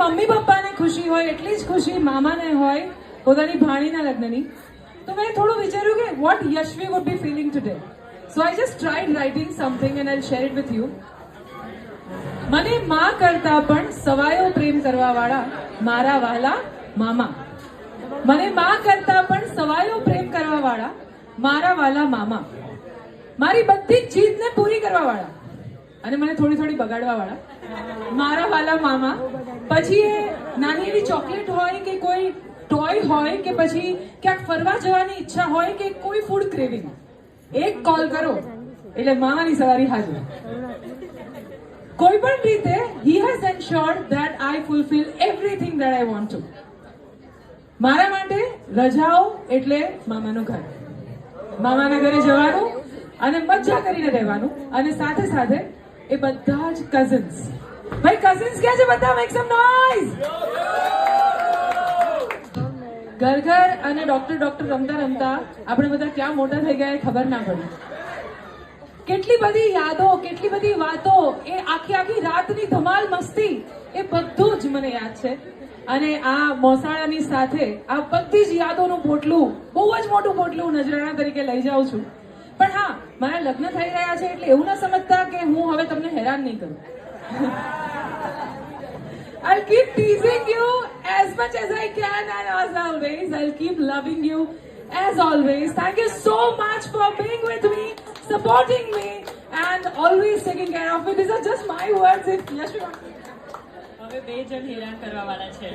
Mummy પપ્પાને ખુશી હોય, એટલી જ ખુશી મામાને હોય, પોતાની ભાણીના લગ્નની. તો મેં થોડું વિચાર્યું કે what Yashvi would be feeling today so I just tried writing something and I share it with you મને મા કરતા પણ સવાયો પ્રેમ કરવા વાળા મારા વાલા મામા. મને મા કરતા પણ સવાયો પ્રેમ કરવા વાળા મારા વાલા મામા. મારી બધી જ જીદને પૂરી કરવા વાળા અને મને થોડી થોડી બગાડવા વાળા મારા વાલા મામા. પછી એ નાની એવી ચોકલેટ હોય કે કોઈ ટોય હોય કે પછી ક્યાંક ફરવા જવાની ઈચ્છા હોય કે કોઈ ફૂડ ક્રેવિંગ એક કોલ કરો. એટલે મામાની સવારી હાજર કોઈ પણ રીતે he has ensured that I fulfil everything that I want to મારા માટે રજાઓ એટલે મામાનું ઘર. મામાના ઘરે જવાનું અને મજા કરીને રહેવાનું અને સાથે સાથે એ બધા જ કઝિન્સ ભાઈ કઝિન્સ કે છે બધા મેક સમ નોઈઝ ઘર ઘર અને ડોક્ટર ડોક્ટર રમતા રમતા આપણે બધા ક્યાં મોટા થઈ ગયા એ ખબર ના પડી. કેટલી બધી યાદો, કેટલી બધી વાતો, એ આખી આખી રાતની ધમાલ મસ્તી, એ બધું જ મને યાદ છે. અને આ મોસાળાની સાથે આ બધી જ યાદોનું પોટલું, બહુ જ મોટું પોટલું નજરાણા તરીકે લઈ જાઉં છું. પણ હા, મારા લગ્ન થઈ રહ્યા છે એટલે એવું ના સમજતા કે હું હવે તમને હેરાન નહીં કરું. I'll keep teasing you as much as I can, and as always, I'll keep loving you as always. Thank you so much for being with me, supporting me, and always taking care of me. These are just my words. If Yashvi wants- હવે બે જણ હેરાન કરવા વાળા છે